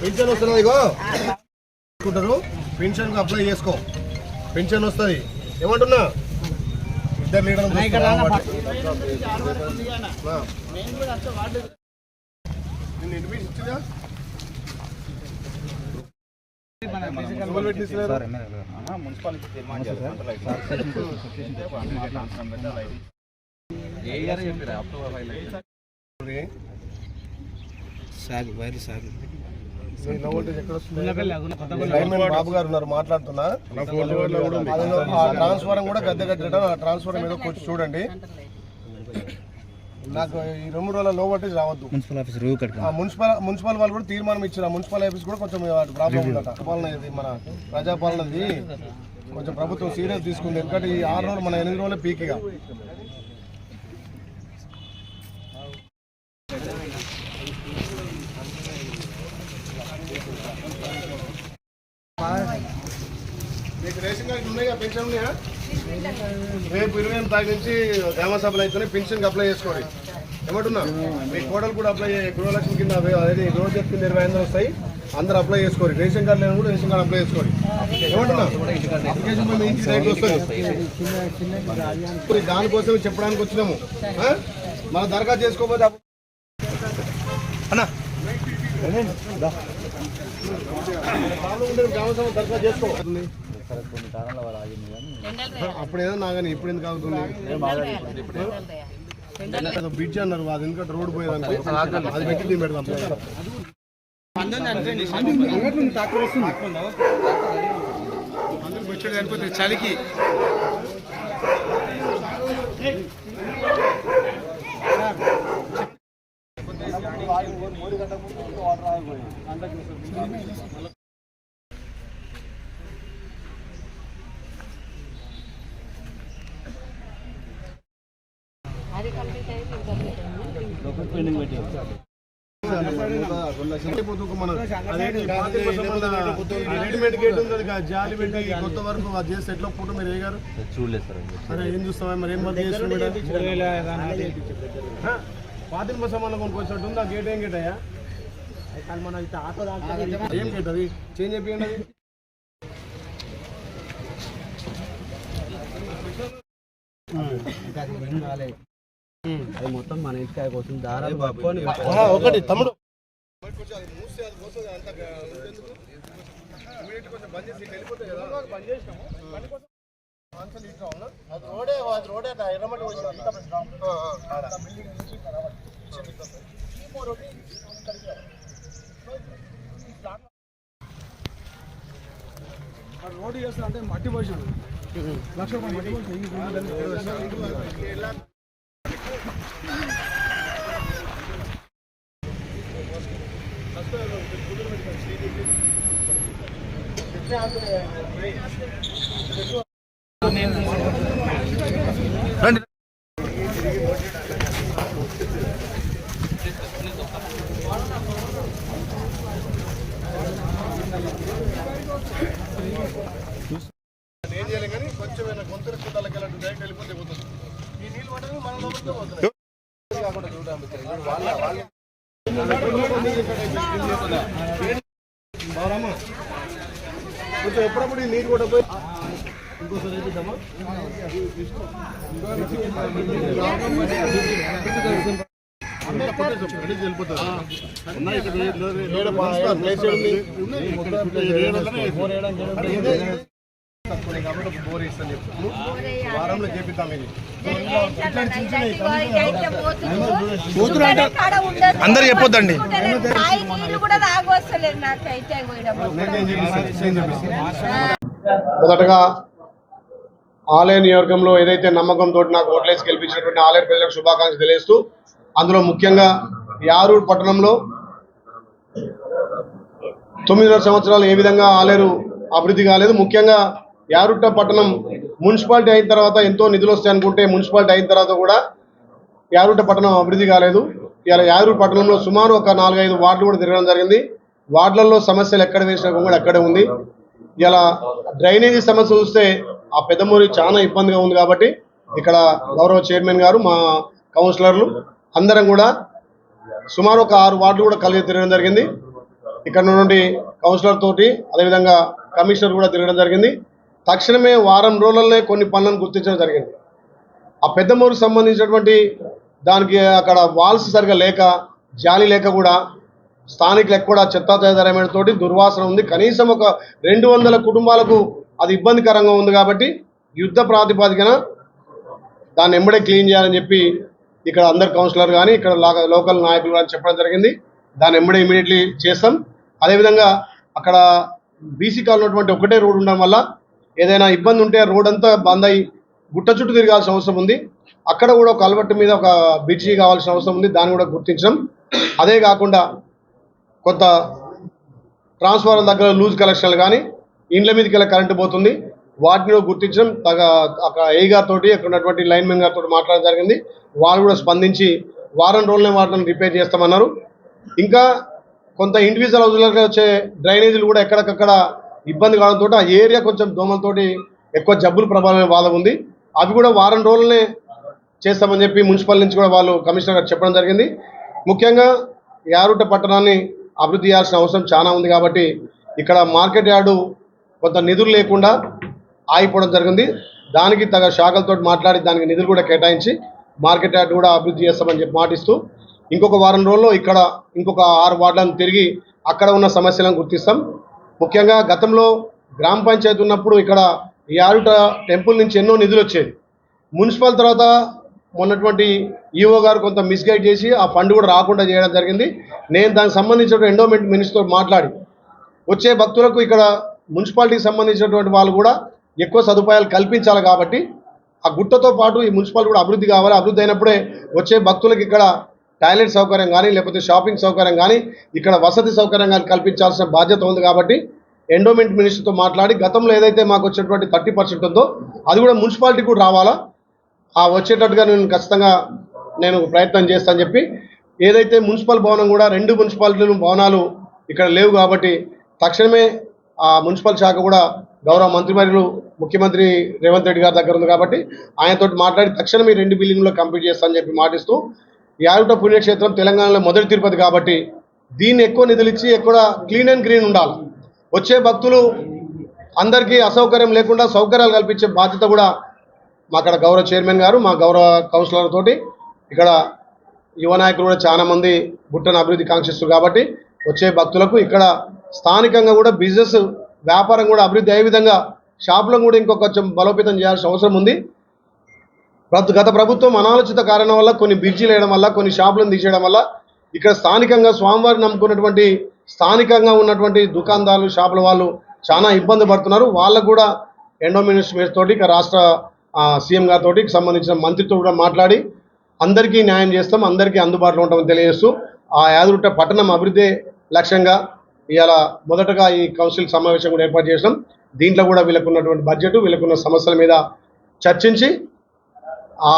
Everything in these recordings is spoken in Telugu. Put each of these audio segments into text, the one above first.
పెన్షన్ వస్తున్నది ఇగో తీసుకుంటారు. పెన్షన్కు అప్లై చేసుకో. పెన్షన్ వస్తుంది. ఏమంటున్నా? ఇద్దరు లీడర్లు చూస్తున్నా. ఆ. నిన్ను ఇంటిమేషన్ ఇచ్చిందా? ఎవరు పెట్టిస్తలేరు? ఎవరి? సాగు వైరు సాగు. బాబు గారు ఉన్నారు మాట్లాడుతున్నా. ట్రాన్స్ఫారం కూడా గద్దె కట్టడం ఆ ట్రాన్స్ఫారం ఏదో కొంచెం చూడండి. నాకు ఈ రెండు రోజుల లో వోల్టేజ్ రావద్దు. మున్సిపల్ ఆఫీస్ మున్సిపల్ మున్సిపల్ వాళ్ళు కూడా తీర్మానం ఇచ్చారు. మున్సిపల్ ఆఫీస్ కూడా కొంచెం ప్రాబ్లం ఉందట. పాలన ఇది మన ప్రజాపాలనది కొంచెం ప్రభుత్వం సీరియస్ తీసుకుంది. ఎందుకంటే ఈ ఆరు రోజులు మన ఎనిమిది రోజులే పీక్గా మీకు రేషన్ కార్డు ఉన్నాయా పెన్షన్ రేపు ఇరవై ఎనిమిది తారీఖు నుంచి గ్రామసభలు అయితేనే పెన్షన్కి అప్లై చేసుకోండి. ఏమంటున్నా మీ కోడలు కూడా అప్లై గృహలక్ష్మి కింద అదే గృహ కింద ఇరవై ఐదు వస్తాయి. అందరూ అప్లై చేసుకోండి. రేషన్ కార్డు లేని కూడా రేషన్ కార్డు అప్లై చేసుకోండి. ఏమంటున్నా అప్లికేషన్ వస్తుంది. ఇప్పుడు దానికోసం చెప్పడానికి వచ్చినాము. మన దరఖాస్తు చేసుకోకపోతే అప్పు- అన్నా. ప్రాబ్లం ఉంటే గ్రామ సభ దరఖాస్తు చేసుకో అప్పుడు ఏదో నాగని ఇప్పుడు ఎందుకు అవుతుంది ఏదో బ్రిడ్జ్ అన్నారు అది ఎందుకంటే రోడ్ పోయేదానికి అది పెట్టి పెడదాం. చలికి. అది కంప్లీట్ అయితే ఇది కంప్లీట్ అయింది. రెడీమేడ్ గేట్ ఉంది కదా, జాలి పెట్టి కొత్త వరకు అది చేస్తే ఎట్లా ఫోటో మీరు వేయగారు చూడలేదు సార్ అరే ఏం చూస్తావా? మరి ఏం కొనుక్కొచ్చినట్టు ఉంది? ఆ గేట్ ఏం గేట్ అయ్యా? ఏం గేట్ అది? చేంజ్ అయిపోయింది అది? అది మొత్తం మన ఇంటికాయ కోసం దారాలు పట్టుకొని ఆ, అది రోడే అది రోడే ఎర్రమట్టి రోడ్డు చేస్తా అంటే మట్టి పోసాను లక్ష రూపాయలు మట్టి ఏం చేయాలి కానీ కొంచెం ఏమైనా గొంతుల చుట్టాలకి వెళ్ళండి డైరెక్ట్ వెళ్ళిపోతే పోతుంది ఈ నీళ్ళు మన లోపలికే పోతుంది కాకుండా వాళ్ళ వాళ్ళ కొంచెం ఎప్పుడప్పుడు నీరు కూడా పోయి ఇంకోసారి వెళ్ళిపోతారు. కాబట్టి బోర్ వేస్తాను చెప్తాను వారంలో చేపిద్దాం ఇది. అందరు చెప్పొద్దండి. మొదటగా ఆలయ నియోజకంలో ఏదైతే నమ్మకంతో నాకు ఓట్లేసి గెలిపించినటువంటి ఆలయ ప్రజలకు శుభాకాంక్షలు తెలియజేస్తూ అందులో ముఖ్యంగా యారూరు పట్టణంలో తొమ్మిదిన్నర సంవత్సరాలు ఏ విధంగా ఆలేరు అభివృద్ధి కాలేదు. ముఖ్యంగా యారుట్ట పట్టణం మున్సిపాలిటీ అయిన తర్వాత ఎంతో నిధులు వస్తాయి అనుకుంటే మున్సిపాలిటీ అయిన తర్వాత కూడా యారుట్ట పట్టణం అభివృద్ధి కాలేదు. ఇలా యారూరు పట్టణంలో సుమారు ఒక నాలుగైదు వార్డులు కూడా తిరగడం జరిగింది. వార్డులలో సమస్యలు ఎక్కడ వేసినా కూడా అక్కడే ఉంది. ఇలా డ్రైనేజీ సమస్య చూస్తే ఆ పెద్దమూరి చాలా ఇబ్బందిగా ఉంది కాబట్టి ఇక్కడ గౌరవ చైర్మన్ గారు మా కౌన్సిలర్లు అందరం కూడా సుమారు ఒక ఆరు వార్డులు కూడా కలిగి తిరగడం జరిగింది. ఇక్కడ నుండి కౌన్సిలర్ తోటి అదేవిధంగా కమిషనర్ కూడా తిరగడం జరిగింది. తక్షణమే వారం రోజులనే కొన్ని పనులను గుర్తించడం జరిగింది. ఆ పెద్దమూరుకు సంబంధించినటువంటి దానికి అక్కడ వాల్స్ సరిగా లేక జాలి లేక కూడా స్థానికులకు కూడా చెత్తాచెదారమైన తోటి దుర్వాసన ఉంది. కనీసం ఒక రెండు వందల కుటుంబాలకు అది ఇబ్బందికరంగా ఉంది కాబట్టి యుద్ధ ప్రాతిపదికన దాన్ని ఎంబడే క్లీన్ చేయాలని చెప్పి ఇక్కడ అందరు కౌన్సిలర్ కానీ ఇక్కడ లోకల్ నాయకులు కానీ చెప్పడం జరిగింది. దాన్ని ఎంబడే ఇమీడియట్లీ చేస్తాం. అదేవిధంగా అక్కడ బీసీ కాల్ ఉన్నటువంటి ఒకటే రోడ్ ఉండడం వల్ల ఏదైనా ఇబ్బంది ఉంటే రోడ్ అంతా బంద్ అయ్యి గుట్ట చుట్టూ తిరగాల్సిన అవసరం ఉంది. అక్కడ కూడా ఒక అలవట్టు మీద ఒక బ్రిడ్జి కావాల్సిన అవసరం ఉంది. దాన్ని కూడా గుర్తించడం. అదే కాకుండా కొంత ట్రాన్స్ఫార్మర్ దగ్గర లూజ్ కలెక్షన్లు కానీ ఇండ్ల మీదకి వెళ్ళి కరెంటు పోతుంది. వాటిని కూడా గుర్తించడం. తగ అక్కడ ఏ గారితో అక్కడ ఉన్నటువంటి లైన్ మెన్ గారితో మాట్లాడడం జరిగింది. వాళ్ళు కూడా స్పందించి వారం రోజులనే వాటిని రిపేర్ చేస్తామన్నారు. ఇంకా కొంత ఇండివిజువల్ హౌజులకు వచ్చే డ్రైనేజీలు కూడా ఎక్కడికక్కడ ఇబ్బంది కావడంతో ఆ ఏరియా కొంచెం దోమలతోటి ఎక్కువ జబ్బులు ప్రభావం వాళ్ళ ఉంది. అవి కూడా వారం రోజులనే చేస్తామని చెప్పి మున్సిపల్ నుంచి కూడా వాళ్ళు కమిషనర్ గారు చెప్పడం జరిగింది. ముఖ్యంగా యారుట పట్టణాన్ని అభివృద్ధి చేయాల్సిన అవసరం చాలా ఉంది కాబట్టి ఇక్కడ మార్కెట్ యార్డు కొంత నిధులు లేకుండా ఆగిపోవడం జరిగింది. దానికి తగ శాఖలతో మాట్లాడి దానికి నిధులు కూడా కేటాయించి మార్కెట్ యార్డ్ కూడా అభివృద్ధి చేస్తామని చెప్పి మాటిస్తూ ఇంకొక వారం రోజుల్లో ఇక్కడ ఇంకొక ఆరు వార్డులను తిరిగి అక్కడ ఉన్న సమస్యలను గుర్తిస్తాం. ముఖ్యంగా గతంలో గ్రామ పంచాయతీ ఉన్నప్పుడు ఇక్కడ ఈ ఆరుట టెంపుల్ నుంచి ఎన్నో నిధులు వచ్చేది మున్సిపల్ తర్వాత మొన్నటువంటి ఈఓ గారు కొంత మిస్గైడ్ చేసి ఆ ఫండ్ కూడా రాకుండా చేయడం జరిగింది. నేను దానికి సంబంధించిన ఎండోమెంట్ మినిస్టర్ మాట్లాడి వచ్చే భక్తులకు ఇక్కడ మున్సిపాలిటీకి సంబంధించినటువంటి వాళ్ళు కూడా ఎక్కువ సదుపాయాలు కల్పించాలి కాబట్టి ఆ గుట్టతో పాటు ఈ మున్సిపాలిటీ కూడా అభివృద్ధి కావాలి. అభివృద్ధి అయినప్పుడే వచ్చే భక్తులకు ఇక్కడ టాయిలెట్ సౌకర్యం కానీ లేకపోతే షాపింగ్ సౌకర్యం కానీ ఇక్కడ వసతి సౌకర్యం కానీ కల్పించాల్సిన బాధ్యత ఉంది కాబట్టి ఎండోమెంట్ మినిస్టర్తో మాట్లాడి గతంలో ఏదైతే మాకు వచ్చినటువంటి థర్టీ పర్సెంట్ ఉందో అది కూడా మున్సిపాలిటీ కూడా రావాలా? ఆ వచ్చేటట్టుగా నేను ఖచ్చితంగా నేను ప్రయత్నం చేస్తాను చెప్పి ఏదైతే మున్సిపల్ భవనం కూడా రెండు మున్సిపాలిటీలు భవనాలు ఇక్కడ లేవు కాబట్టి తక్షణమే ఆ మున్సిపల్ శాఖ కూడా గౌరవ మంత్రివర్యులు ముఖ్యమంత్రి రేవంత్ రెడ్డి గారి దగ్గర ఉంది కాబట్టి ఆయనతో మాట్లాడి తక్షణమే ఈ రెండు బిల్డింగ్లో కంప్లీట్ చేస్తానని చెప్పి మాటిస్తూ యారుట పుణ్యక్షేత్రం తెలంగాణలో మొదటి తిరుపతి కాబట్టి దీన్ని ఎక్కువ నిధులు ఇచ్చి ఎక్కువ క్లీన్ అండ్ గ్రీన్ ఉండాలి. వచ్చే భక్తులు అందరికీ అసౌకర్యం లేకుండా సౌకర్యాలు కల్పించే బాధ్యత కూడా మా అక్కడ గౌరవ చైర్మన్ గారు మా గౌరవ కౌన్సిలర్ తోటి ఇక్కడ యువ నాయకులు కూడా చాలా మంది బుట్టను అభివృద్ధి కాంక్షిస్తారు కాబట్టి వచ్చే భక్తులకు ఇక్కడ స్థానికంగా కూడా బిజినెస్ వ్యాపారం కూడా అభివృద్ధి అయ్యే విధంగా షాపులను కూడా ఇంకొక కొంచెం బలోపేతం చేయాల్సిన అవసరం ఉంది. గత ప్రభుత్వం అనాలోచిత కారణం వల్ల కొన్ని బ్రిడ్జీలు వేయడం వల్ల కొన్ని షాపులను తీసేయడం వల్ల ఇక్కడ స్థానికంగా స్వామివారిని నమ్ముకున్నటువంటి స్థానికంగా ఉన్నటువంటి దుకాణదారులు షాపుల వాళ్ళు చాలా ఇబ్బంది పడుతున్నారు. వాళ్ళకు కూడా ఎండో తోటి ఇక రాష్ట్ర సీఎం గారితో సంబంధించిన మంత్రితో కూడా మాట్లాడి అందరికీ న్యాయం చేస్తాం అందరికీ అందుబాటులో ఉంటామని తెలియజేస్తూ ఆ యాదరుట్ట పట్టణం అభివృద్ధి లక్ష్యంగా ఇవాళ మొదటగా ఈ కౌన్సిల్ సమావేశం కూడా ఏర్పాటు చేసినాం. దీంట్లో కూడా వీళ్ళకున్నటువంటి బడ్జెట్ వీళ్ళకున్న సమస్యల మీద చర్చించి ఆ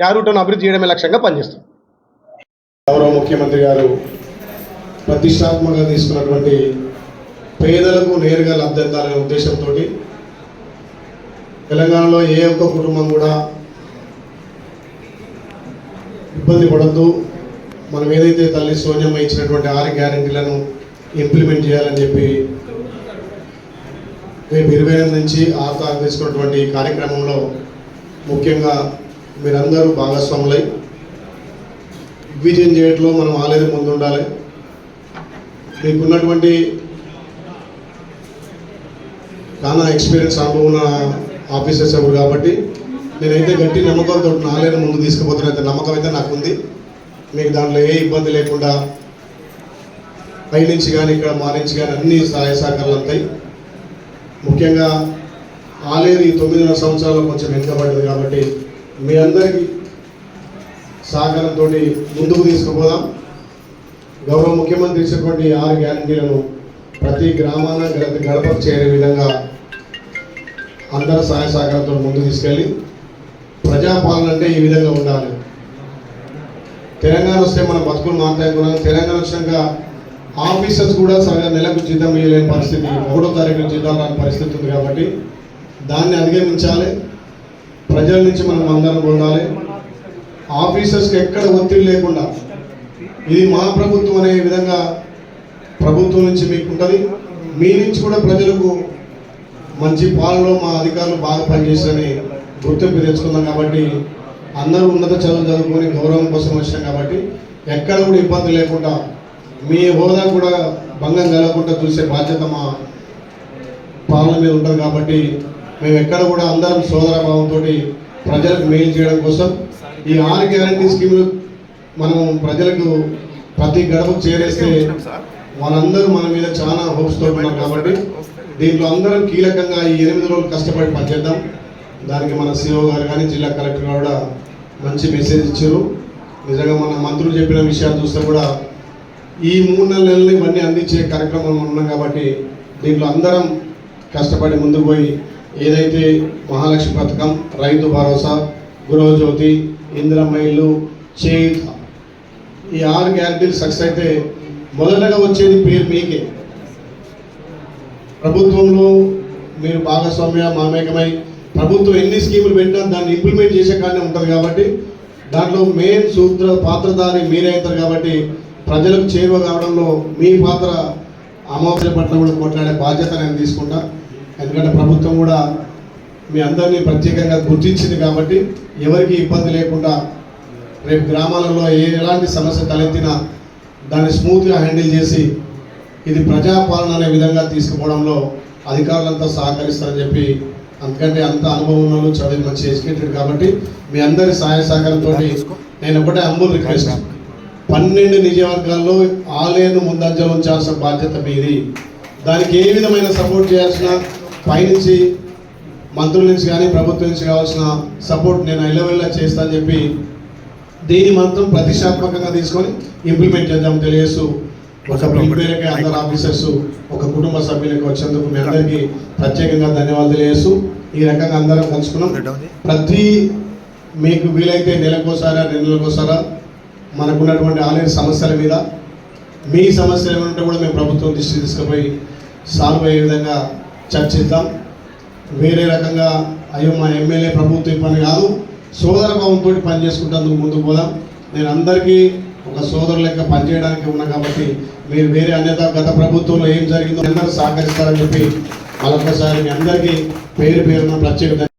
యారూటను అభివృద్ధి చేయడమే లక్ష్యంగా పనిచేస్తుంది. గౌరవ ముఖ్యమంత్రి గారు ప్రతిష్టాత్మకంగా తీసుకున్నటువంటి పేదలకు నేరుగా లబ్ధి అందాలనే ఉద్దేశంతో తెలంగాణలో ఏ ఒక్క కుటుంబం కూడా ఇబ్బంది పడద్దు. మనం ఏదైతే తల్లి సోనియమ్మ ఇచ్చినటువంటి ఆరు గ్యారంటీలను ఇంప్లిమెంట్ చేయాలని చెప్పి రేపు ఇరవై ఎనిమిది నుంచి ఆత తీసుకున్నటువంటి కార్యక్రమంలో ముఖ్యంగా మీరందరూ భాగస్వాములై విజయం చేయట్లో మనం ఆలయం ముందు ఉండాలి మీకున్నటువంటి చాలా ఎక్స్పీరియన్స్ అనుభవం ఉన్న ఆఫీసర్స్ ఎవరు కాబట్టి నేనైతే గట్టి నమ్మకంతో నాలుగు ముందు తీసుకుపోతున్న నమ్మకం అయితే నాకు ఉంది మీకు దాంట్లో ఏ ఇబ్బంది లేకుండా పైనుంచి కానీ ఇక్కడ మా నుంచి కానీ అన్ని సహాయ సహకారాలు ఉంటాయి ముఖ్యంగా ఆలేరు ఈ తొమ్మిదిన్నర సంవత్సరాలు కొంచెం వెనుకబడ్డది కాబట్టి మీ అందరికీ సహకారంతో ముందుకు తీసుకుపోదాం. గౌరవ ముఖ్యమంత్రి ఇచ్చినటువంటి ఆరు గ్యారంటీలను ప్రతి గ్రామాన గడప గడపకు చేరే విధంగా అందరి సహాయ సహకారంతో ముందుకు తీసుకెళ్ళి ప్రజాపాలన అంటే ఈ విధంగా ఉండాలి. తెలంగాణ వస్తే మన బతుకులు మాట్లాడుకున్నాం. తెలంగాణ వచ్చినాక ఆఫీసర్స్ కూడా సరిగా నెలకు జీతం ఇవ్వలేని పరిస్థితి. మూడో తారీఖు జీతం రాని పరిస్థితి ఉంది కాబట్టి దాన్ని అధిగమించాలి ప్రజల నుంచి మనం అందరం పొందాలి ఆఫీసర్స్కి ఎక్కడ ఒత్తిడి లేకుండా ఇది మా ప్రభుత్వం అనే విధంగా ప్రభుత్వం నుంచి మీకు ఉంటుంది. మీ నుంచి కూడా ప్రజలకు మంచి పాలనలో మా అధికారులు బాగా పనిచేశారని గుర్తింపు తెచ్చుకున్నాం కాబట్టి అందరూ ఉన్నత చదువులు చదువుకొని గౌరవం కోసం వచ్చాం కాబట్టి ఎక్కడ కూడా ఇబ్బంది లేకుండా మీ హోదా కూడా భంగం కలగకుండా చూసే బాధ్యత మా పాలన మీద ఉంటుంది కాబట్టి మేము ఎక్కడ కూడా అందరం సోదర భావంతో ప్రజలకు మేలు చేయడం కోసం ఈ ఆరు గ్యారంటీ స్కీములు మనం ప్రజలకు ప్రతి గడపకు చేరేస్తే వాళ్ళందరూ మన మీద చాలా హోప్స్తో ఉన్నారు కాబట్టి దీంట్లో అందరం కీలకంగా ఈ ఎనిమిది రోజులు కష్టపడి పనిచేద్దాం. దానికి మన సిఓ గారు కానీ జిల్లా కలెక్టర్ గారు కూడా మంచి మెసేజ్ ఇచ్చారు. నిజంగా మన మంత్రులు చెప్పిన విషయాలు చూస్తే కూడా ఈ మూడు నెలల నెలలు ఇవన్నీ అందించే కార్యక్రమం ఉన్నాం కాబట్టి దీంట్లో అందరం కష్టపడి ముందుకు పోయి ఏదైతే మహాలక్ష్మి పథకం రైతు భరోసా గృహజ్యోతి ఇందిరమ్మ ఇల్లు ఈ ఆరు గ్యారంటీలు సక్సెస్ అయితే మొదటగా వచ్చేది పేరు మీకే. ప్రభుత్వంలో మీరు భాగస్వామ్య మామేకమై ప్రభుత్వం ఎన్ని స్కీములు పెట్టినా దాన్ని ఇంప్లిమెంట్ చేసే కానీ ఉంటుంది కాబట్టి దాంట్లో మెయిన్ సూత్ర పాత్రధారి మీరే అవుతారు కాబట్టి ప్రజలకు చేరువ కావడంలో మీ పాత్ర అమావాస్య పట్ల కూడా కొట్లాడే బాధ్యత నేను తీసుకుంటా. ఎందుకంటే ప్రభుత్వం కూడా మీ అందరినీ ప్రత్యేకంగా గుర్తించింది కాబట్టి ఎవరికి ఇబ్బంది లేకుండా రేపు గ్రామాలలో ఏ ఎలాంటి సమస్య తలెత్తినా దాన్ని స్మూత్గా హ్యాండిల్ చేసి ఇది ప్రజాపాలన అనే విధంగా తీసుకుపోవడంలో అధికారులంతా సహకరిస్తారని చెప్పి అందుకంటే అంత అనుభవం ఉన్న వాళ్ళు చదివి మంచి ఎడ్యుకేటెడ్ కాబట్టి మీ అందరి సహాయ సహకారంతో నేను ఒకటే అంబుల్ రిక్వెస్ట్ పన్నెండు నియోజకవర్గాల్లో ఆలయను ముందంజలో ఉంచాల్సిన బాధ్యత మీది. దానికి ఏ విధమైన సపోర్ట్ చేయాల్సిన పైనుంచి మంత్రుల నుంచి కానీ ప్రభుత్వం నుంచి కావాల్సిన సపోర్ట్ నేను ఎల్లవెల్లా చేస్తానని చెప్పి దీని మాత్రం ప్రతిష్టాత్మకంగా తీసుకొని ఇంప్లిమెంట్ చేద్దాం తెలియజేస్తూ ఒక మేరకే అందరు ఆఫీసర్స్ ఒక కుటుంబ సభ్యులకు వచ్చినందుకు మీ అందరికీ ప్రత్యేకంగా ధన్యవాదాలు తెలియజేస్తూ ఈ రకంగా అందరం కలుసుకున్నాం. ప్రతి మీకు వీలైతే నెలకోసారా రెండు నెలకోసారా మనకున్నటువంటి ఆలయ సమస్యల మీద మీ సమస్యలు ఏమైనా కూడా మేము ప్రభుత్వం దృష్టి తీసుకుపోయి సాల్వ్ అయ్యే విధంగా చర్చిద్దాం. వేరే రకంగా అయ్యో మా ఎమ్మెల్యే ప్రభుత్వం పని కాదు. సోదర భావంతో పని చేసుకుంటేందుకు ముందుకు పోదాం. నేను అందరికీ ఒక సోదరు లెక్క పనిచేయడానికి ఉన్నా కాబట్టి మీరు వేరే అన్యత గత ప్రభుత్వంలో ఏం జరిగిందో అందరూ సహకరిస్తారని చెప్పి మరొకసారి మీ అందరికీ పేరు పేరున ప్రత్యేక